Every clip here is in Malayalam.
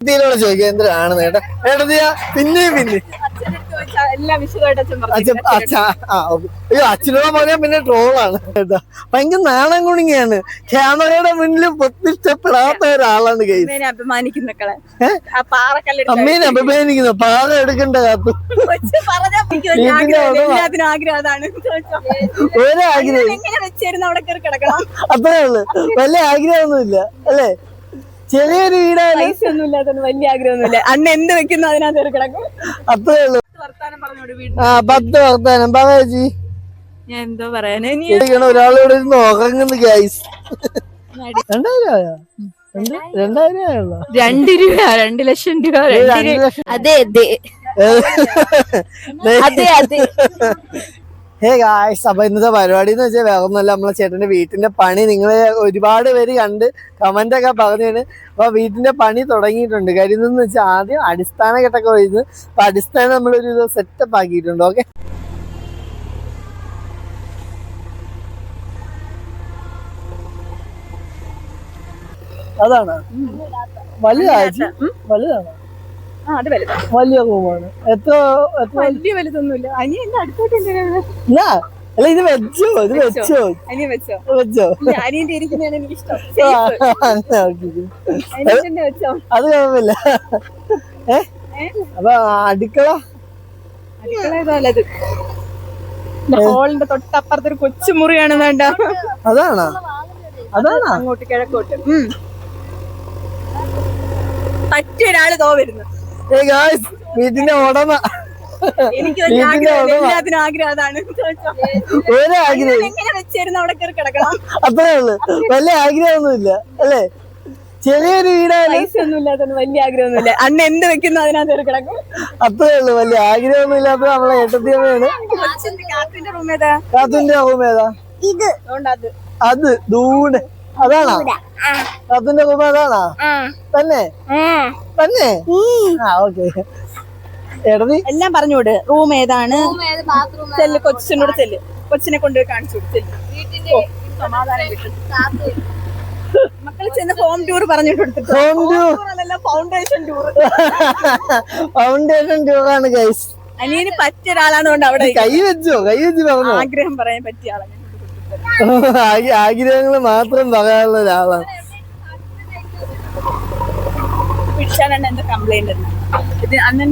ഇതിലൂടെ ചോദിക്കുക എന്തിനാണ് നേട്ടാ ഏട്ടത്തിയാ പിന്നെയും പിന്നെ അയ്യോ അച്ഛനോട് പറയാൻ പിന്നെ ട്രോളാണ് കേട്ടോ. ഭയങ്കര നാണം കുണിങ്ങിയാണ് ക്യാമറയുടെ മുന്നിൽ പ്രതിഷ്ഠപ്പെടാത്ത ഒരാളാണ് കൈ അമ്മേനെ അഭിമാനിക്കുന്ന അമ്മേനെ പാറ എടുക്കണ്ട കാത്തു. ഒരാഗ്രഹം അത്രേ ഉള്ളു. വലിയ ആഗ്രഹമൊന്നുമില്ല. അല്ലേ? ചെറിയൊരു വീടാണ് പൈസ ഒന്നും ഇല്ലാത്തതുകൊണ്ട് വലിയ ആഗ്രഹമൊന്നുമില്ല. അന്ന് എന്ത് വെക്കുന്നു അതിനകത്ത് കിടക്കും. അത്രേ ഉള്ളു. ആ പത്ത് വർത്താനം. പറ ചേച്ചി. ഞാൻ എന്തോ പറയാന്? ഒരാളിവിടെ ഇരുന്ന് ഉറങ്ങുന്നു ഗൈസ് രണ്ടായിരം ആയോ? രണ്ട് രണ്ടായിരം ആയുള്ളൂ? രണ്ട് രൂപ രണ്ട് ലക്ഷം രൂപ രണ്ട് രണ്ട് ലക്ഷം. അതെ അതെ അതെ. അതെ. ഹേ ഗായ്സ് അപ്പൊ ഇന്നത്തെ പരിപാടി എന്ന് വെച്ചാൽ വേറെ ഒന്നുമല്ല നമ്മളെ ചേട്ടന്റെ വീട്ടിന്റെ പണി നിങ്ങൾ ഒരുപാട് പേര് കണ്ട് കമന്റ് ഒക്കെ പറഞ്ഞാണ് അപ്പൊ വീട്ടിന്റെ പണി തുടങ്ങിയിട്ടുണ്ട്. കാര്യം എന്ന് വെച്ചാൽ ആദ്യം അടിസ്ഥാന ഘട്ടമൊക്കെ വരുന്നു അപ്പൊ അടിസ്ഥാനം നമ്മളൊരു സെറ്റപ്പ് ആക്കിയിട്ടുണ്ട് ഓക്കെ അതാണ്. വലുതാ വലുതാണ്? വലിയ റൂമാണ്. എത്ര വലിയ വലുതൊന്നുമില്ല. അനി എന്റെ അടുത്തോട്ട് അല്ല ഇത് വെച്ചോ ഇത് വെച്ചോ. അനിയ വെച്ചോ? വെച്ചോ. ഇല്ല, അനിയന്റെ ഇരിക്കുന്നതാണ് എനിക്ക് ഇഷ്ടം അത് കുഴപ്പമില്ല. ഏ? അപ്പൊ അടുക്കള? ഹോളിന്റെ തൊട്ടപ്പുറത്തൊരു കൊച്ചു മുറിയാണ് വേണ്ട. അതാണോ? അതാണോ? അങ്ങോട്ട് കിഴക്കോട്ട്. പറ്റിയൊരാൾ തോ വരുന്നു. വീട്ടിന്റെ ഉടമ. ആഗ്രഹം എല്ലാത്തിനും ആഗ്രഹം എങ്ങനെ വെച്ചിരുന്ന അവിടെ കയറി കിടക്കണം? അത്രേ ഉള്ളു. വലിയ ആഗ്രഹമൊന്നുമില്ല അല്ലേ? ചെറിയൊരു വീടാണ്. ഒന്നും വലിയ ആഗ്രഹമൊന്നുമില്ല. എന്ത് വെക്കുന്നു അതിനകത്ത് കിടക്കും? അത്രേ ഉള്ളു. വലിയ ആഗ്രഹമൊന്നും ഇല്ലാത്ത നമ്മളെ ഏട്ടത്തിയമ്മയാണ് കാത്തിന്റെ ഇത് അത്. ദൂടെ അതാണോ? അതിന്റെ റൂം അതാണോ? തന്നെ? തന്നെ? ആ ഓക്കെ. എടതി. എല്ലാം പറഞ്ഞുവിട്. റൂം ഏതാണ്? ചെല്ല് കൊച്ചിനോട് ചെല്ല്. കൊച്ചിനെ കൊണ്ടുപോയി കാണിച്ചു ചെല്ല്. സമാധാനം കിട്ടും. മക്കൾ ചെന്ന് ഹോം ടൂർ പറഞ്ഞിട്ട് കൊടുത്തിട്ട്. Home tour. Foundation tour foundation ടൂറാണ് guys അനിയന് പറ്റിയ ഒരാളാണ് കൊണ്ട് അവിടെ കൈ വെച്ചോ കൈ വെച്ച് പറഞ്ഞു. ആഗ്രഹം പറയാൻ പറ്റിയ ആളാണ്. ആഗ്രഹങ്ങൾ മാത്രം പറയാനുള്ള ഒരാളാണ്.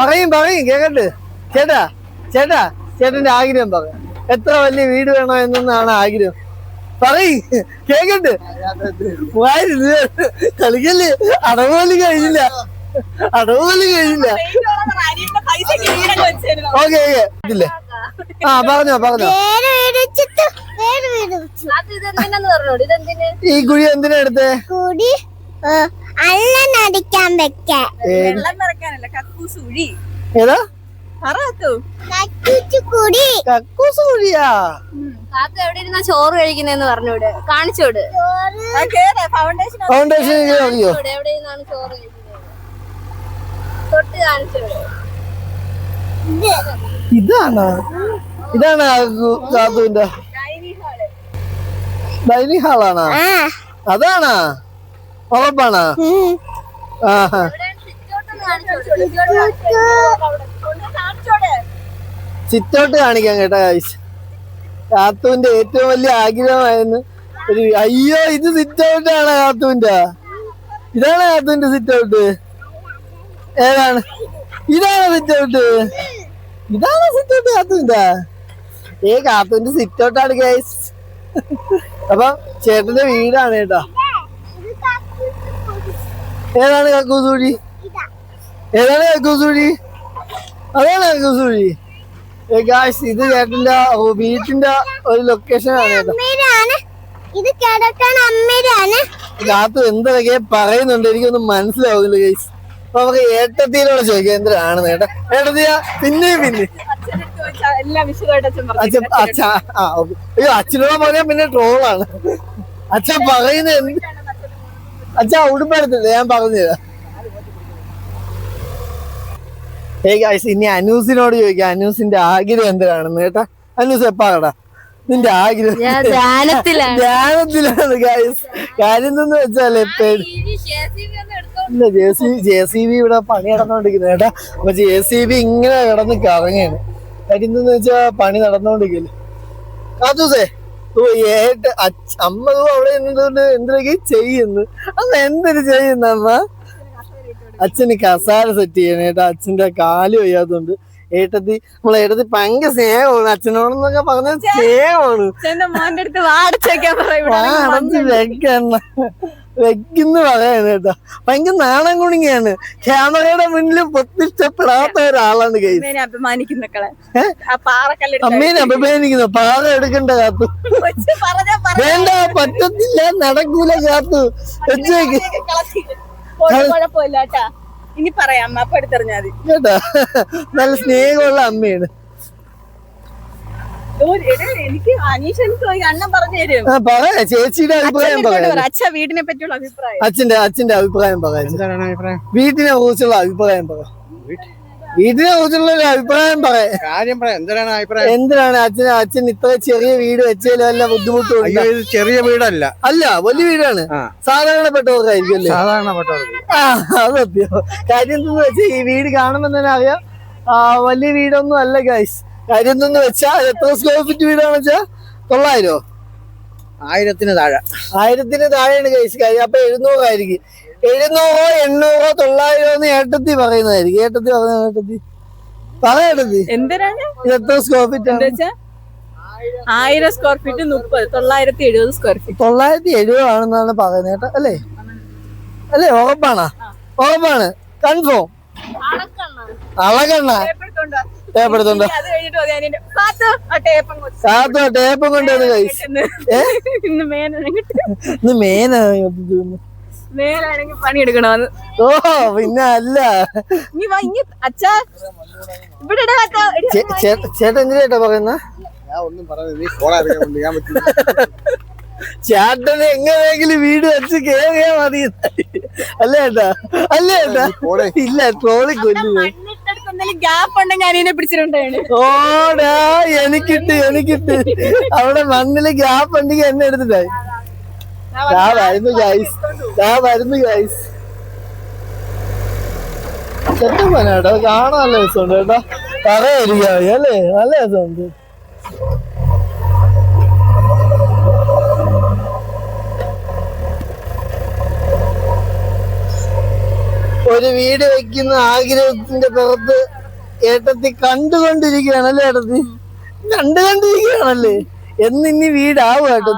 പറയും പറയും കേക്കട്ടെ. ചേട്ടാ ചേട്ടാ ചേട്ടന്റെ ആഗ്രഹം പറയാം. എത്ര വലിയ വീട് വേണോ എന്നാണ് ആഗ്രഹം. പറയും കേക്കട്ടെ. മൂവായിരം രൂപ കളിക്കല്ലേ അടവ് പോലും കഴിഞ്ഞില്ല. അടവ് പോലും കഴിഞ്ഞില്ല ഓക്കെ ഓക്കെ. ആ പറഞ്ഞോ പറഞ്ഞോ. ഈ കുഴി എന്തിനാ എടുത്തേ? കൂടി വെക്കാൻ. വെള്ളം നിറയ്ക്കാനല്ല കക്കൂസ് ഉഴി ഏതാ? കാക്ക. എവിടെ ഇരുന്നാ ചോറ് കഴിക്കുന്നെന്ന് പറഞ്ഞോട്? കാണിച്ചോട്. ഫൗണ്ടേഷൻ എവിടെ ഇരുന്നാണ് ചോറ് കഴിക്കുന്നത് തൊട്ട് കാണിച്ചോട്. ഇതാണ്? ഇതാണ് കാത്തുവിന്റെ ഡൈനിങ് ഹാളാണോ? അതാണോ? ഉറപ്പാണാ ആഹാ സിറ്റൗട്ട് കാണിക്കാൻ കേട്ടോ കാഴ്ച കാത്തുവിന്റെ ഏറ്റവും വലിയ ആഗ്രഹമായിരുന്നു ഒരു അയ്യോ ഇത് സിറ്റൗട്ട് ആണ് കാത്തുവിന്റെ. ഇതാണ് കാത്തുവിന്റെ സിറ്റൗട്ട് ഏതാണ്? ഇതാണ് സിറ്റൗട്ട് ഇതാണ് സിറ്റൗട്ട് കാത്തുവിന്റെ. ഏ കാത്തുവിന്റെ സിറ്റൗട്ട് ആണ് ഗൈസ് അപ്പൊ ചേട്ടന്റെ വീടാണ് കേട്ടോ. ഏതാണ് കക്കൂസൂഴി? ഏതാണ് കക്കൂസൂഴി? അതാണ് കക്കൂസൂഴി. ഗായ്സ് ഇത് ചേട്ടന്റെ വീട്ടിന്റെ ഒരു ലൊക്കേഷൻ ആണ് കേട്ടോ. ഇത് കിടക്കാൻ അമ്മേരാണ്. രാത്രി എന്തൊക്കെ പറയുന്നുണ്ട്. എനിക്കൊന്നും മനസ്സിലാവുന്നില്ല ഗൈസ് അപ്പൊ നമുക്ക് ഏട്ടത്തിയിലൂടെ ചോദിക്കാം എന്തിനാണ് ഏട്ടാ ഏട്ടത്തിയാ പിന്നെയും പിന്നെ. അച്ഛൻ അച്ഛൻ പറഞ്ഞു അച്ഛ ആ ഓക്കെ. അയ്യോ അച്ഛനോട് പറയാൻ പിന്നെ ട്രോളാണ്. അച്ഛൻ പറയുന്ന എന്ത്? അച്ഛാ ഉടുപ്പെടുത്തില്ല ഞാൻ പറഞ്ഞുതരാം ഏ ഗായ്സ് ഇനി അനൂസിനോട് ചോദിക്കാം. അനൂസിന്റെ ആഗ്രഹം എന്തിനാണെന്ന് കേട്ടാ? അനൂസ് എപ്പാടാ നിന്റെ ആഗ്രഹം ഞാൻ ധ്യാനത്തിലാണ്. ഗായ്സ് കാര്യം എന്തെന്ന് വെച്ചാൽ എപ്പോഴും ഇല്ല J C J C B ഇവിടെ പണി നടന്നുകൊണ്ടിരിക്കുന്നത് കേട്ടാ. അപ്പൊ ജെ സി ബി ഇങ്ങനെ കിടന്ന് കറങ്ങാണ്. കാര്യം എന്തെന്ന് വെച്ചാ പണി നടന്നുകൊണ്ടിരിക്കില്ല കാത്തൂസേ ഏട്ട് അമ്മ അവിടെ എന്തുകൊണ്ട് എന്തൊക്കെ ചെയ്യുന്നു? അമ്മ എന്തൊരു ചെയ്യുന്ന അമ്മ? അച്ഛന് കസാര സെറ്റ് ചെയ്യണേട്ടാ. അച്ഛന്റെ കാൽ വയ്യാത്തോണ്ട്. ഏട്ടത്തി നമ്മളെ ഏട്ടത്തി ഭയങ്കര സ്നേഹമാണ് അച്ഛനോടെന്നൊക്കെ പറഞ്ഞ സ്നേഹമാണ്. വെക്കുന്നു പറയാണ് കേട്ടോ. ഭയങ്കര നാണം കുണിങ്ങിയാണ് ക്യാമറയുടെ മുന്നിൽ പ്രതിഷ്ഠപ്പെടാത്ത ഒരാളാണ് കൈ അമ്മേനെ അഭിമാനിക്കുന്നു. പാറ എടുക്കണ്ട കാത്തു. വേണ്ട പറ്റത്തില്ല നടക്കൂല കാത്തു. വെച്ചേക്ക്. കുഴപ്പമില്ല ഇനി പറയാം അമ്മ അപ്പൊ എടുത്തെറിഞ്ഞാൽ മതി. കേട്ടോ? നല്ല സ്നേഹമുള്ള അമ്മയാണ്. ഓ, എടേ, എനിക്ക് അനീഷ് എനിക്ക് ചോദിക്കാം അണ്ണൻ പറഞ്ഞു തരും ആ പറയാ. ചേച്ചിയുടെ അഭിപ്രായം പറയാം. പറ. അച്ഛ വീടിനെ പറ്റിയുള്ള അഭിപ്രായം. അച്ഛന്റെ അച്ഛന്റെ അഭിപ്രായം പറയാം. എന്താണ് അഭിപ്രായം? വീട്ടിനെ കുറിച്ചുള്ള അഭിപ്രായം പറയാം. വീട്ടിനെ കുറിച്ചുള്ള ഒരു അഭിപ്രായം പറയാം. കാര്യം പറയാം. എന്താണ് അഭിപ്രായം? എന്തിനാണ് അച്ഛൻ അച്ഛൻ ഇത്ര ചെറിയ വീട് വെച്ചതിൽ വല്ല ബുദ്ധിമുട്ടുണ്ട്? അയ്യോ ഇത് ചെറിയ വീടല്ല. അല്ല വലിയ വീടാണ്. സാധാരണപ്പെട്ടവർക്കായിരിക്കും അല്ലേ? സാധാരണപ്പെട്ടവർക്ക്. ആ അത് സത്യം. കാര്യം എന്തെന്ന് വെച്ചാൽ ഈ വീട് കാണുമ്പോൾ തന്നെ അറിയാം. ആ, വലിയ വീടൊന്നും അല്ല ഗൈസ് കാര്യം എന്തെന്ന് വെച്ചാൽ എത്ര സ്ക്വയർ ഫീറ്റ് വീടാണെന്ന് വെച്ചാൽ തൊള്ളായിരോ? ആയിരത്തിന് താഴെ. ആയിരത്തിന് താഴെയാണ് ഗൈസ് കാര്യം അപ്പൊ എഴുന്നൂറായിരിക്കും. എഴുന്നൂറോ എണ്ണൂറോ തൊള്ളായിരോ എന്ന് ഏട്ടത്തി പറയുന്നതായിരിക്കും ഏട്ടത്തി പറഞ്ഞ ഏട്ടത്തി. പറ ഏട്ടത്തി. എന്തിനാണ്? സ്ക്വയർ ഫീറ്റ് ആണ്? ആയിരം സ്ക്വയർ ഫീറ്റ് മുപ്പത്. തൊള്ളായിരത്തി എഴുപത് സ്ക്വയർ ഫീറ്റ് തൊള്ളായിരത്തി എഴുപത് ആണെന്നാണ് പറയുന്നത് കേട്ടോ അല്ലേ? അല്ലേ ഉറപ്പാണോ? ഉറപ്പാണ്. കൺഫേം അളകണ്ണ. ടേപ്പം കൊണ്ട് സാത്തോ ടേപ്പും കൊണ്ടുവന്ന് ഇന്ന് മേന ഇന്ന് മേനാണ് മേലാണെങ്കിൽ പണിയെടുക്കണമെന്ന്. ഓ പിന്നെ അല്ല. ഇനി വാ ഇനി അച്ഛാ ഇവിടെ ഇടാ അച്ഛാ. എടി, ചേ- ചേ- ചേട്ടൻ എന്തിനാ പറയുന്ന? ഞാൻ ഒന്നും പറയുന്നത് നീ ഫോളാ ഞാൻ പറ്റില്ല ചേട്ടന് എങ്ങനെയെങ്കിലും വീട് വെച്ച് കേറിയാ മതി. അല്ലേ ഏട്ടാ? അല്ലേ ഏട്ടാ. ഇല്ല ട്രോളി കൊല്ലു മണ്ണിട്ടടുത്ത് എന്തെങ്കിലും ഗ്യാപ്പ് ഉണ്ടെങ്കിൽ അനിയനെ പിടിച്ചിട്ടുണ്ടാണ് ഓടാ എനിക്കിട്ട് എനിക്കിട്ട്. അവിടെ മണ്ണിൽ ഗ്യാപ്പ് ഉണ്ടെങ്കിൽ എന്നെ എടുത്തിട്ടായി. ഞാൻ വരുന്നു ഗൈസ് ഞാൻ വരുന്നു ഗൈസ് ചെറ്റപ്പന കേട്ടോ കാണാൻ നല്ല രസമുണ്ട് കേട്ടോ. പറയായിരിക്കും അല്ലേ? നല്ല രസമുണ്ട്. ഒരു വീട് വെക്കുന്ന ആഗ്രഹത്തിന്റെ പുറത്ത് ഏട്ടത്തി കണ്ടുകൊണ്ടിരിക്കുകയാണല്ലേ ഏട്ടത്തി? കണ്ടുകൊണ്ടിരിക്കുകയാണല്ലേ? എന്നിനി വീടാവും കേട്ടോ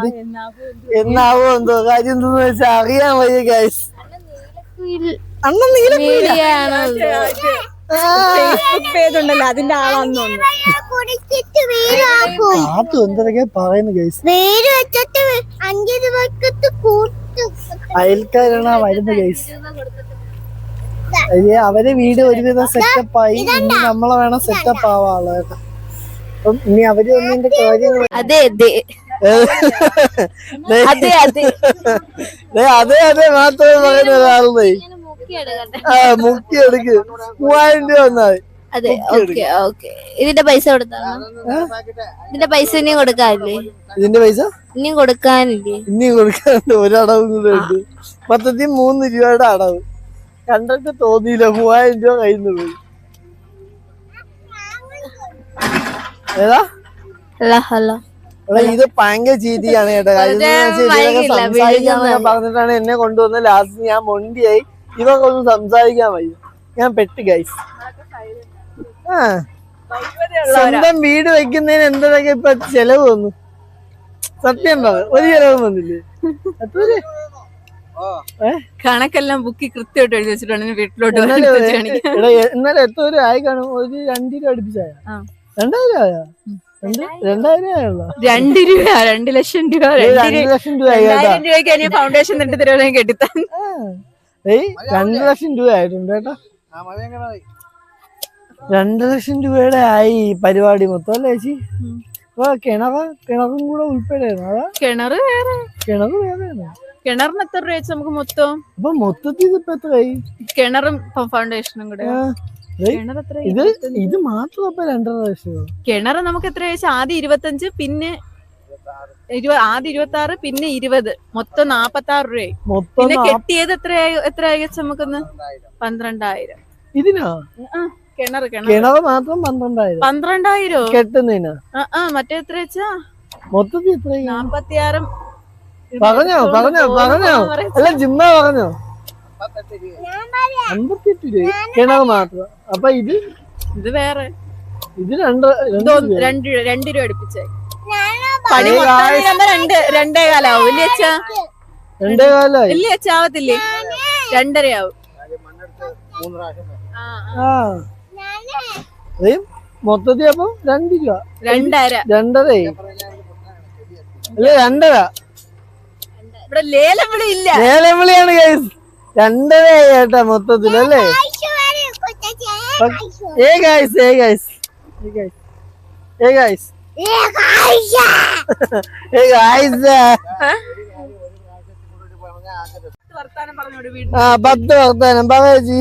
എന്നാവോ എന്തോ. കാര്യം എന്തെന്ന് വെച്ചാൽ അറിയാൻ വയ്യ ഗൈസ് അണ്ണൻ നീല ഫേസ്ബുക്ക് പേജ് ഉണ്ടല്ലോ അതിന്റെ ആളാന്ന് തോന്നുന്നു. കുടിച്ചിട്ട് വീടാക്കും. ആത്തും എന്തൊക്കെ പറയുന്നു ഗൈസ് വെച്ചിട്ട് അഞ്ച് കൂട്ടും. അയൽക്കാരാണ് ആ വരുന്ന ഗൈസ് അയ്യേ അവരെ വീട് ഒരുവിധം സെറ്റപ്പ് ആയി. നമ്മളെ വേണം സെറ്റപ്പ് കേട്ടോ അപ്പം ഇനി അവർ ഒന്നിന്റെ കാര്യങ്ങൾ അതെ അതെ. ദേ, അതെ അതെ. ദേ, അതെ അതെ മാത്രമേ പറയുന്ന മുക്കിയെടുക്കട്ടെ. ആ മുക്കി എടുക്ക് മൂവായിരം രൂപ വന്നാൽ. അതെ ഓക്കെ ഓക്കെ. ഇതിന്റെ പൈസ കൊടുത്താ ഇതിന്റെ പൈസ ഇനിയും കൊടുക്കാനില്ലേ? ഇതിന്റെ പൈസ? ഇനിയും കൊടുക്കാനില്ലേ? ഇനിയും കൊടുക്കാനുണ്ട് ഒരടവും കൂടെ ഉണ്ട്. മൊത്തത്തിൽ മൂന്ന് രൂപയുടെ അടവ്. കണ്ടിട്ട് തോന്നിയില്ല മൂവായിരം രൂപ കയ്യിൽ നിന്ന് പോയി. ഏതാ? ഇത് ഭയങ്കര ചീറ്റിയാണ് കേട്ടോ. സംസാരിക്കാന്നൊക്കെ പറഞ്ഞിട്ടാണ് എന്നെ കൊണ്ടുവന്ന് ലാസ്റ്റ് ഞാൻ മൊണ്ടിയായി. ഇവൊക്കെ ഒന്ന് സംസാരിക്കാൻ വയ്യ. ഞാൻ പെട്ട് ഗൈസ് ആ. സ്വന്തം വീട് വെക്കുന്നതിന് എന്തൊക്കെ ഇപ്പൊ ചെലവ് വന്നു? സത്യം പറ ഒരു ചെലവും വന്നില്ലേ? കണക്കെല്ലാം ബുക്കി കൃത്യമായിട്ട് എഴുതി വെച്ചിട്ടുണ്ടെങ്കിൽ വീട്ടിലോട്ട് എന്നാലും എത്ര ആയി കാണും ഒരു രണ്ടു രൂപ അടുപ്പിച്ചായ? ആ. രണ്ടായിരം. രണ്ട് രൂപ രണ്ട് ലക്ഷം രൂപ രണ്ട് ലക്ഷം രൂപയ്ക്ക് ഫൗണ്ടേഷൻ രണ്ട് തരുവാണെങ്കിൽ കെട്ടിത്താൻ. രണ്ട് ലക്ഷം രൂപ ആയിട്ടുണ്ട് കേട്ടോ. രണ്ട് ലക്ഷം രൂപയുടെ ആയി പരിപാടി മൊത്തം അല്ലേ ചേച്ചി? അപ്പൊ കിണറ കിണറും കൂടെ ഉൾപ്പെടെ കിണറ് വേറെ. കിണർ വേറെ കിണറിന് എത്ര രൂപ വെച്ച് നമുക്ക് മൊത്തം? അപ്പൊ മൊത്തത്തിൽ ഇതിപ്പോ എത്രയായി? കിണറും ഫൗണ്ടേഷനും കൂടെ. കിണർ ഇത് ഇത് മാത്രം അപ്പൊ രണ്ടര ലക്ഷം കിണർ നമുക്ക് എത്ര വയസ്സ് ആദ്യം ഇരുപത്തഞ്ച് പിന്നെ ആദ്യം ഇരുപത്തി ആറ് പിന്നെ ഇരുപത്. മൊത്തം നാപ്പത്തി ആറ് രൂപയായി. മൊത്തം പിന്നെ എത്ര കെട്ടിയത് എത്രയായി എത്രയായി നമുക്കൊന്ന്? പന്ത്രണ്ടായിരം. ഇതിനാ? ആ, കിണർ കിണർ. കിണറ് മാത്രം പന്ത്രണ്ടായിരം. പന്ത്രണ്ടായിരോ? കെട്ടുന്നതിന്? ആ ആ മറ്റേ എത്ര വെച്ചാ? മൊത്തത്തിൽ എത്രയാ നാപ്പത്തിയാറും പറഞ്ഞോ പറഞ്ഞോ പറഞ്ഞോ. അല്ല ജിമ്മ പറഞ്ഞോ. അമ്പത്തെട്ട് രൂപ. കിണർ മാത്രം അപ്പൊ ഇത്? ഇത് വേറെ. ഇത് രണ്ട് രണ്ട്. രണ്ട് രൂപ അടുപ്പിച്ചേ. പണി രണ്ട് രണ്ടേ കാലാവും. ഇല്ലേ അച്ഛാ? രണ്ടേ കാലായി. ഇല്ലേ അച്ഛാ? ആവത്തില്ലേ? രണ്ടരയാവും. മൂന്ന് പ്രാവശ്യം ആ, ആ. ആ. അതേം മൊത്തത്തിൽ അപ്പം രണ്ട് രൂപ. രണ്ടര. രണ്ടര. അല്ലേ രണ്ടര. ഇവിടെ ലേലം വിളി ഇല്ല. ലേലം വിളിയാണ് ഗൈസ് രണ്ടര കേട്ടാ മൊത്തത്തിൽ അല്ലേ ഏ ഗൈസ് ഏ ഗൈസ് ഏ ഗൈസ് ഏ ഗൈസ് ഏ ഗൈസ് വർത്താനം പറഞ്ഞോട് വീട്ടിൽ ആ പത്ത് വർത്താനം. പറ ചേച്ചി.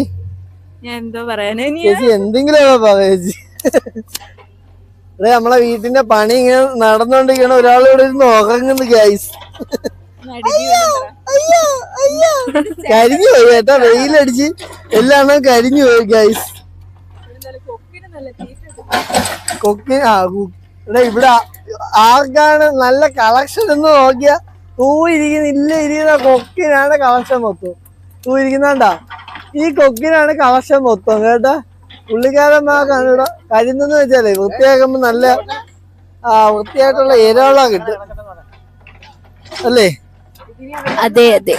ഞാൻ എന്തോ പറയാനാ ചേച്ചി എന്തെങ്കിലും പറ ചേച്ചി. അതെ നമ്മളെ വീട്ടിന്റെ പണി ഇങ്ങനെ നടന്നോണ്ടിരിക്കണ ഒരാളിവിടെ ഇരുന്ന് ഉറങ്ങുന്നു. കരിഞ്ഞു പോയി കേട്ടാ വെയിലടിച്ച്. എല്ലാം കരിഞ്ഞു പോയി ഗൈസ് കൊക്കി ആ ഇവിടെ ഇവിടെ ആർക്കാണ് നല്ല കളക്ഷൻ എന്ന് നോക്കിയ? പൂ ഇരിക്കുന്ന ഇല്ല ഇരിക്കുന്ന കൊക്കിനാണ് കളക്ഷൻ മൊത്തം. പൂ ഇരിക്കുന്നാണ്ടാ? ഈ കൊക്കിനാണ് കളക്ഷൻ മൊത്തം കേട്ടാ. പുള്ളിക്കാരന്മാർക്കാണ് ഇവിടെ കരിന്നെന്ന് വെച്ചാലേ വൃത്തിയാക്കുമ്പോ നല്ല ആ വൃത്തിയായിട്ടുള്ള ഇരകള കിട്ടും അല്ലേ? അതെ അതെ